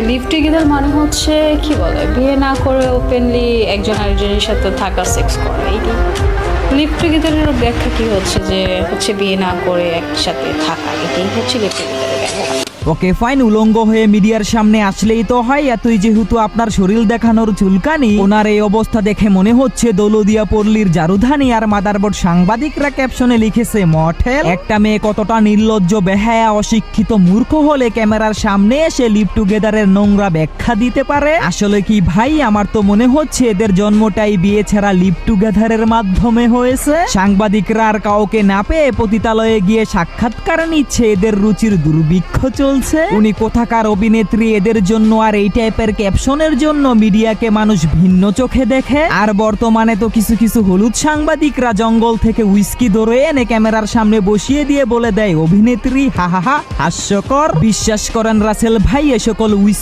Live together মানে হচ্ছে, কি বলে, বিয়ে না করে ওপেনলি একজন আরেকজনের সাথে থাকা সেক্স করা এইটি লিভ টুগেদারের ব্যাখ্যা কি হচ্ছে যে, হচ্ছে বিয়ে না করে একসাথে থাকা, এটাই হচ্ছে লিভ টুগেদারের ব্যাখ্যা। ওকে ফাইন উলঙ্গ হয়ে মিডিয়ার সামনে আসলেই তো হয়। এতই যেহেতু আপনার শরীর দেখানোর চুলকানি, ওনার এই অবস্থা দেখে মনে হচ্ছে দৌলদিয়া পল্লীর জারুধানি আর মাদারবোর্ড সাংবাদিকরা ক্যাপশনে লিখেছে মঠের একটা মেয়ে কতটা নির্লজ্জ, বেহায়া, অশিক্ষিত মূর্খ হলে ক্যামেরার সামনে এসে লিভ টুগেদারের নোংরা ব্যাখ্যা দিতে পারে? আসলে কি ভাই, আমার তো মনে হচ্ছে এদের জন্মটাই বিয়ে ছাড়া লিভ টুগেদারের মাধ্যমে হয়েছে। সাংবাদিকরা আর কাউকে না পেয়ে পতিতালয়ে গিয়ে সাক্ষাৎকার নিচ্ছে, এদের রুচির দুর্ভিক্ষ চলছে উনি কোথাকার অভিনেত্রী এদের জন্য আর এই টাইপের ক্যাপশনের জন্য মিডিয়াকে মানুষ ভিন্ন চোখে দেখে? আর বর্তমানে তো কিছু কিছু হলুদ সাংবাদিকরা জঙ্গল থেকে উইস্কি ধরে এনে ক্যামেরার সামনে বসিয়ে দিয়ে বলে দেয়, অভিনেত্রী হা হা হা হাস্যকর। বিশ্বাস করেন রাসেল ভাই, এ সকল উইস্কি